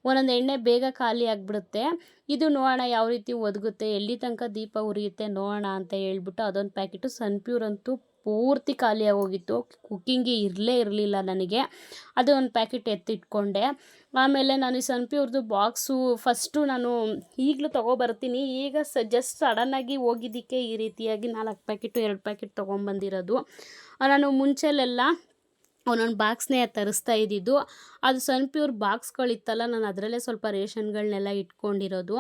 ಒಂದೊಂದು ಎಣ್ಣೆ ಬೇಗ ಖಾಲಿ ಆಗಿಬಿಡುತ್ತೆ. ಇದು ನೋಡೋಣ ಯಾವ ರೀತಿ ಒದಗುತ್ತೆ. ಎಲ್ಲಿ ತನಕ ದೀಪ ಉರಿಯುತ್ತೆ ನೋಡೋಣ ಅಂತ ಹೇಳ್ಬಿಟ್ಟು ಅದೊಂದು ಪ್ಯಾಕೆಟು ಸನ್ಪ್ಯೂರ್ ಅಂತೂ ಪೂರ್ತಿ ಖಾಲಿಯಾಗಿ ಹೋಗಿತ್ತು ಕುಕ್ಕಿಂಗಿ ಇರಲೇ ಇರಲಿಲ್ಲ ನನಗೆ. ಅದು ಒಂದು ಪ್ಯಾಕೆಟ್ ಎತ್ತಿಟ್ಕೊಂಡೆ. ಆಮೇಲೆ ನಾನು ಈ ಸನ್ಪ್ಯೂರ್ದು ಬಾಕ್ಸು ಫಸ್ಟು ನಾನು ಈಗಲೂ ತೊಗೊಬರ್ತೀನಿ. ಈಗ ಸ ಜಸ್ಟ್ ಸಡನ್ನಾಗಿ ಹೋಗಿದ್ದಕ್ಕೆ ಈ ರೀತಿಯಾಗಿ ನಾಲ್ಕು ಪ್ಯಾಕೆಟು, ಎರಡು ಪ್ಯಾಕೆಟ್ ತೊಗೊಂಬಂದಿರೋದು. ನಾನು ಮುಂಚೆಲೆಲ್ಲ ಒಂದೊಂದು ಬಾಕ್ಸ್ನೇ ತರಿಸ್ತಾ ಇದ್ದಿದ್ದು. ಅದು ಸನ್ಪ್ಯೂರ್ ಬಾಕ್ಸ್ಗಳಿತ್ತಲ್ಲ, ನಾನು ಅದರಲ್ಲೇ ಸ್ವಲ್ಪ ರೇಷನ್ಗಳನ್ನೆಲ್ಲ ಇಟ್ಕೊಂಡಿರೋದು.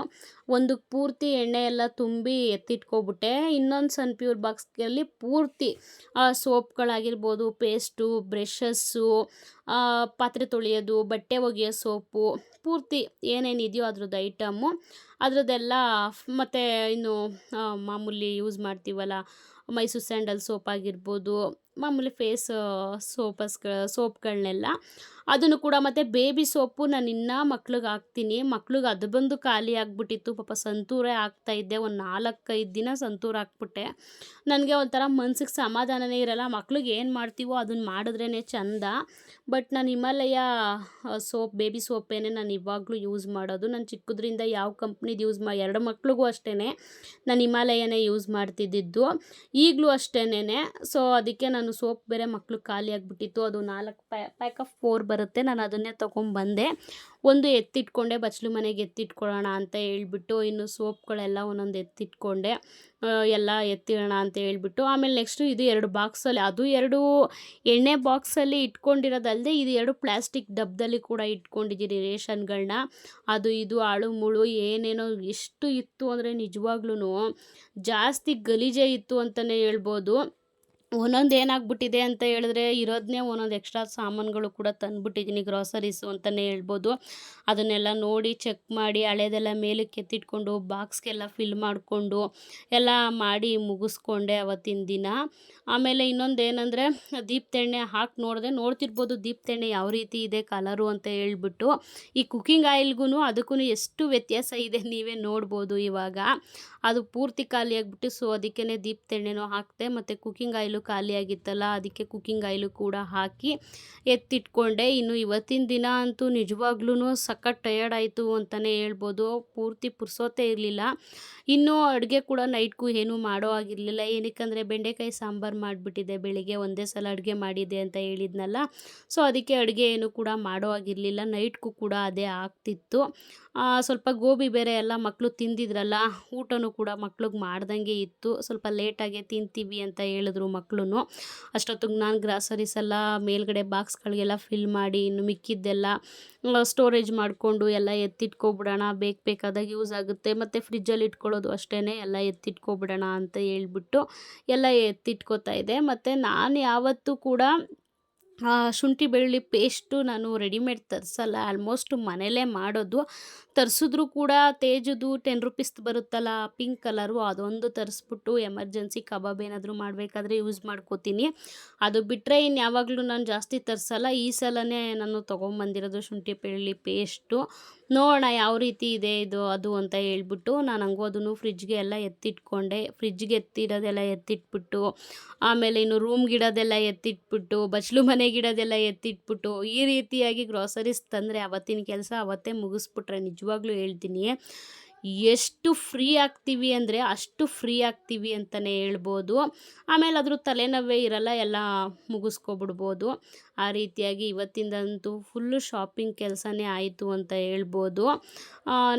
ಒಂದು ಪೂರ್ತಿ ಎಣ್ಣೆ ಎಲ್ಲ ತುಂಬಿ ಎತ್ತಿಟ್ಕೊಬಿಟ್ಟೆ. ಇನ್ನೊಂದು ಸನ್ಪ್ಯೂರ್ ಬಾಕ್ಸ್ನಲ್ಲಿ ಪೂರ್ತಿ ಸೋಪ್ಗಳಾಗಿರ್ಬೋದು, ಪೇಸ್ಟು, ಬ್ರಷಸ್ಸು ಪಾತ್ರೆ ತೊಳೆಯೋದು, ಬಟ್ಟೆ ಒಗೆಯೋ ಸೋಪು, ಪೂರ್ತಿ ಏನೇನಿದೆಯೋ ಅದ್ರದ್ದು ಐಟಮ್ಮು. ಅದರದ್ದೆಲ್ಲ ಮತ್ತು ಇನ್ನು ಮಾಮೂಲಿ ಯೂಸ್ ಮಾಡ್ತೀವಲ್ಲ, ಮೈಸೂರು ಸ್ಯಾಂಡಲ್ ಸೋಪ್ ಆಗಿರ್ಬೋದು ಮಾಮೂಲಿ ಫೇಸ್ ಸೋಪಸ್ಗಳ ಸೋಪ್ಗಳನ್ನೆಲ್ಲ ಅದನ್ನು ಕೂಡ ಮತ್ತು ಬೇಬಿ ಸೋಪು ನಾನು ಇನ್ನೂ ಮಕ್ಳಿಗೆ ಹಾಕ್ತೀನಿ. ಮಕ್ಳಿಗೆ ಅದು ಬಂದು ಖಾಲಿ ಆಗಿಬಿಟ್ಟಿತ್ತು. ಪಾಪ ಸಂತೂರೇ ಇದ್ದೆ. ಒಂದು ನಾಲ್ಕೈದು ದಿನ ಸಂತೂರ್ ಹಾಕ್ಬಿಟ್ಟೆ. ನನಗೆ ಒಂಥರ ಮನ್ಸಿಗೆ ಸಮಾಧಾನನೇ ಇರಲ್ಲ. ಮಕ್ಳಿಗೆ ಏನು ಮಾಡ್ತೀವೋ ಅದನ್ನು ಮಾಡಿದ್ರೇ ಚಂದ. ಬಟ್ ನಾನು ಹಿಮಾಲಯ ಸೋಪ್, ಬೇಬಿ ಸೋಪೇನೆ ನಾನು ಇವಾಗಲೂ ಯೂಸ್ ಮಾಡೋದು. ನಾನು ಚಿಕ್ಕದ್ರಿಂದ ಯಾವ ಕಂಪ್ನಿದು ಯೂಸ್ ಮಾ, ಎರಡು ಮಕ್ಳಿಗೂ ಅಷ್ಟೇ ನಾನು ಹಿಮಾಲಯನೇ ಯೂಸ್ ಮಾಡ್ತಿದ್ದಿದ್ದು. ಈಗಲೂ ಅಷ್ಟೇನೆ ಸೊ, ಅದಕ್ಕೆ ನಾನು ಸೋಪ್ ಬೇರೆ ಮಕ್ಕಳು ಖಾಲಿ ಆಗಿಬಿಟ್ಟಿತ್ತು, ಅದು ನಾಲ್ಕು ಪ್ಯಾಕ್ ಆಫ್ ಫೋರ್ ಬರುತ್ತೆ, ನಾನು ಅದನ್ನೇ ತೊಗೊಂಬಂದೆ. ಒಂದು ಎತ್ತಿಟ್ಕೊಂಡೆ, ಬಚ್ಚಲು ಮನೆಗೆ ಎತ್ತಿಟ್ಕೊಳ್ಳೋಣ ಅಂತ ಹೇಳ್ಬಿಟ್ಟು, ಇನ್ನು ಸೋಪ್ಗಳೆಲ್ಲ ಒಂದೊಂದು ಎತ್ತಿಟ್ಕೊಂಡೆ. ಎಲ್ಲ ಎತ್ತಿಡೋಣ ಅಂತ ಹೇಳ್ಬಿಟ್ಟು, ಆಮೇಲೆ ನೆಕ್ಸ್ಟು ಇದು ಎರಡು ಬಾಕ್ಸಲ್ಲಿ, ಅದು ಎರಡು ಎಣ್ಣೆ ಬಾಕ್ಸಲ್ಲಿ ಇಟ್ಕೊಂಡಿರೋದಲ್ಲದೆ ಇದು ಎರಡು ಪ್ಲಾಸ್ಟಿಕ್ ಡಬ್ಬದಲ್ಲಿ ಕೂಡ ಇಟ್ಕೊಂಡಿದ್ದೀರಿ ರೇಷನ್ಗಳನ್ನ ಅದು, ಇದು, ಆಳು, ಮುಳು, ಏನೇನೋ ಎಷ್ಟು ಇತ್ತು ಅಂದರೆ ನಿಜವಾಗ್ಲೂ ಜಾಸ್ತಿ ಗಲೀಜೆ ಇತ್ತು ಅಂತಲೇ ಹೇಳ್ಬೋದು. ಒಂದೊಂದು ಏನಾಗ್ಬಿಟ್ಟಿದೆ ಅಂತ ಹೇಳಿದ್ರೆ ಇರೋದನ್ನೇ ಒಂದೊಂದು ಎಕ್ಸ್ಟ್ರಾ ಸಾಮಾನುಗಳು ಕೂಡ ತಂದುಬಿಟ್ಟಿದ್ದೀನಿ ಗ್ರಾಸರೀಸು ಅಂತಲೇ ಹೇಳ್ಬೋದು. ಅದನ್ನೆಲ್ಲ ನೋಡಿ ಚೆಕ್ ಮಾಡಿ, ಹಳೆದೆಲ್ಲ ಮೇಲಕ್ಕೆ ಎತ್ತಿಟ್ಕೊಂಡು ಬಾಕ್ಸ್ಗೆಲ್ಲ ಫಿಲ್ ಮಾಡಿಕೊಂಡು, ಎಲ್ಲ ಮಾಡಿ ಮುಗಿಸ್ಕೊಂಡೆ ಅವತ್ತಿನ ದಿನ. ಆಮೇಲೆ ಇನ್ನೊಂದು ಏನಂದರೆ ದೀಪ್ತೆಣ್ಣೆ ಹಾಕಿ ನೋಡಿದೆ, ನೋಡ್ತಿರ್ಬೋದು ದೀಪ್ತೆಣ್ಣೆ ಯಾವ ರೀತಿ ಇದೆ ಕಲರು ಅಂತ ಹೇಳ್ಬಿಟ್ಟು. ಈ ಕುಕ್ಕಿಂಗ್ ಆಯಿಲ್ಗೂ ಅದಕ್ಕೂ ಎಷ್ಟು ವ್ಯತ್ಯಾಸ ಇದೆ ನೀವೇ ನೋಡ್ಬೋದು ಇವಾಗ. ಅದು ಪೂರ್ತಿ ಖಾಲಿಯಾಗಿಬಿಟ್ಟು ಸೊ ಅದಕ್ಕೇ ದೀಪ್ತೆಣ್ಣೆನೂ ಹಾಕಿದೆ, ಮತ್ತು ಕುಕ್ಕಿಂಗ್ ಆಯಿಲು ಖಾಲಿಯಾಗಿತ್ತಲ್ಲ, ಅದಕ್ಕೆ ಕುಕ್ಕಿಂಗ್ ಆಯಿಲು ಕೂಡ ಹಾಕಿ ಎತ್ತಿಟ್ಕೊಂಡೆ. ಇನ್ನು ಇವತ್ತಿನ ದಿನ ಅಂತೂ ನಿಜವಾಗ್ಲೂ ಸಖತ್ ಟಯರ್ಡ್ ಆಯಿತು ಅಂತಲೇ ಹೇಳ್ಬೋದು. ಪೂರ್ತಿ ಪುರ್ಸೋತೆ ಇರಲಿಲ್ಲ. ಇನ್ನೂ ಅಡುಗೆ ಕೂಡ ನೈಟ್ಗೂ ಏನೂ ಮಾಡೋ ಆಗಿರಲಿಲ್ಲ ಏನಕ್ಕಂದರೆ ಬೆಂಡೆಕಾಯಿ ಸಾಂಬಾರು ಮಾಡಿಬಿಟ್ಟಿದೆ. ಬೆಳಿಗ್ಗೆ ಒಂದೇ ಸಲ ಅಡುಗೆ ಮಾಡಿದೆ ಅಂತ ಹೇಳಿದ್ನಲ್ಲ. ಸೊ, ಅದಕ್ಕೆ ಅಡುಗೆ ಏನು ಕೂಡ ಮಾಡೋ ಆಗಿರಲಿಲ್ಲ ನೈಟ್ಗೂ ಕೂಡ ಅದೇ ಆಗ್ತಿತ್ತು. ಸ್ವಲ್ಪ ಗೋಬಿ ಬೇರೆ ಎಲ್ಲ ಮಕ್ಕಳು ತಿಂದಿದ್ರಲ್ಲ, ಊಟನೂ ಕೂಡ ಮಕ್ಳಿಗೆ ಮಾಡ್ದಂಗೆ ಇತ್ತು. ಸ್ವಲ್ಪ ಲೇಟಾಗೆ ತಿಂತೀವಿ ಅಂತ ಹೇಳಿದ್ರು ಮಕ್ಕಳು ಅಷ್ಟೊತ್ತಿಗೆ ನಾನು ಗ್ರಾಸರೀಸ್ ಎಲ್ಲ, ಮೇಲ್ಗಡೆ ಬಾಕ್ಸ್ಗಳಿಗೆಲ್ಲ ಫಿಲ್ ಮಾಡಿ, ಇನ್ನು ಮಿಕ್ಕಿದ್ದೆಲ್ಲ ಸ್ಟೋರೇಜ್ ಮಾಡಿಕೊಂಡು ಎಲ್ಲ ಎತ್ತಿಟ್ಕೊಬಿಡೋಣ. ಬೇಕು ಬೇಕಾದಾಗ ಯೂಸ್ ಆಗುತ್ತೆ. ಮತ್ತು ಫ್ರಿಜ್ಜಲ್ಲಿ ಇಟ್ಕೊಳ್ಳೋದು ಅಷ್ಟೇ ಎಲ್ಲ ಎತ್ತಿಟ್ಕೊಬಿಡೋಣ ಅಂತ ಹೇಳ್ಬಿಟ್ಟು ಎಲ್ಲ ಎತ್ತಿಟ್ಕೋತಾ ಇದೆ. ಮತ್ತು ನಾನು ಯಾವತ್ತೂ ಕೂಡ ಶುಂಠಿ, ಬೆಳ್ಳುಳ್ಳಿ ಪೇಸ್ಟು ನಾನು ರೆಡಿಮೇಡ್ ತರಿಸಲ್ಲ. ಆಲ್ಮೋಸ್ಟ್ ಮನೆಯಲ್ಲೇ ಮಾಡೋದು. ತರಿಸಿದ್ರು ಕೂಡ ತೇಜದು ಟೆನ್ ರುಪೀಸ್ದು ಬರುತ್ತಲ್ಲ ಪಿಂಕ್ ಕಲರು ಅದೊಂದು ತರಿಸ್ಬಿಟ್ಟು ಎಮರ್ಜೆನ್ಸಿ ಕಬಾಬ್ ಏನಾದರೂ ಮಾಡಬೇಕಾದ್ರೆ ಯೂಸ್ ಮಾಡ್ಕೋತೀನಿ. ಅದು ಬಿಟ್ಟರೆ ಇನ್ನು ಯಾವಾಗಲೂ ನಾನು ಜಾಸ್ತಿ ತರಿಸಲ್ಲ. ಈ ಸಲನೇ ನಾನು ತೊಗೊಂಬಂದಿರೋದು ಶುಂಠಿ, ಬೆಳ್ಳುಳ್ಳಿ ಪೇಸ್ಟು ನೋಡೋಣ ಯಾವ ರೀತಿ ಇದೆ ಇದು, ಅದು ಅಂತ ಹೇಳ್ಬಿಟ್ಟು ನಾನು ಹಂಗೂ ಅದನ್ನು ಫ್ರಿಜ್ಗೆ ಎಲ್ಲ ಎತ್ತಿಟ್ಕೊಂಡೆ. ಫ್ರಿಜ್ಗೆ ಎತ್ತಿರೋದೆಲ್ಲ ಎತ್ತಿಟ್ಬಿಟ್ಟು, ಆಮೇಲೆ ಇನ್ನು ರೂಮ್ ಗಿಡದೆಲ್ಲ ಎತ್ತಿಟ್ಬಿಟ್ಟು, ಬಚ್ಚಲು ಮನೆ ಗಿಡದೆಲ್ಲ ಎತ್ತಿಟ್ಬಿಟ್ಟು, ಈ ರೀತಿಯಾಗಿ ಗ್ರಾಸರೀಸ್ ತಂದರೆ ಅವತ್ತಿನ ಕೆಲಸ ಅವತ್ತೇ ಮುಗಿಸ್ಬಿಟ್ರೆ ನಿಜವಾಗ್ಲೂ ಹೇಳ್ತೀನಿ. ಎಷ್ಟು ಫ್ರೀ ಆಗ್ತೀವಿ ಅಂದರೆ ಅಷ್ಟು ಫ್ರೀ ಆಗ್ತೀವಿ ಅಂತಲೇ ಹೇಳ್ಬೋದು. ಆಮೇಲೆ ಅದ್ರ ತಲೆನೋವೇ ಇರಲ್ಲ, ಎಲ್ಲ ಮುಗಿಸ್ಕೊಬಿಡ್ಬೋದು. ಆ ರೀತಿಯಾಗಿ ಇವತ್ತಿಂದಂತೂ ಫುಲ್ಲು ಶಾಪಿಂಗ್ ಕೆಲಸನೇ ಆಯಿತು ಅಂತ ಹೇಳ್ಬೋದು.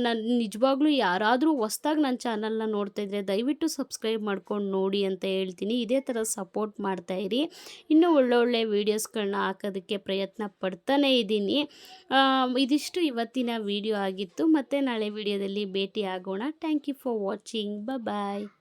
ನಾನು ನಿಜವಾಗ್ಲೂ ಯಾರಾದರೂ ಹೊಸ್ದಾಗಿ ನನ್ನ ಚಾನಲ್ನ ಇದ್ದರೆ ದಯವಿಟ್ಟು ಸಬ್ಸ್ಕ್ರೈಬ್ ಮಾಡ್ಕೊಂಡು ನೋಡಿ ಅಂತ ಹೇಳ್ತೀನಿ. ಇದೇ ಥರ ಸಪೋರ್ಟ್ ಮಾಡ್ತಾಯಿರಿ ಇನ್ನೂ ಒಳ್ಳೊಳ್ಳೆ ವೀಡಿಯೋಸ್ಗಳನ್ನ ಹಾಕೋದಕ್ಕೆ ಪ್ರಯತ್ನ ಪಡ್ತಾನೇ ಇದ್ದೀನಿ. ಇದಿಷ್ಟು ಇವತ್ತಿನ ವಿಡಿಯೋ ಆಗಿತ್ತು. ಮತ್ತು ನಾಳೆ ವಿಡಿಯೋದಲ್ಲಿ ಭೇಟಿ ಆಗೋಣ thank you for watching bye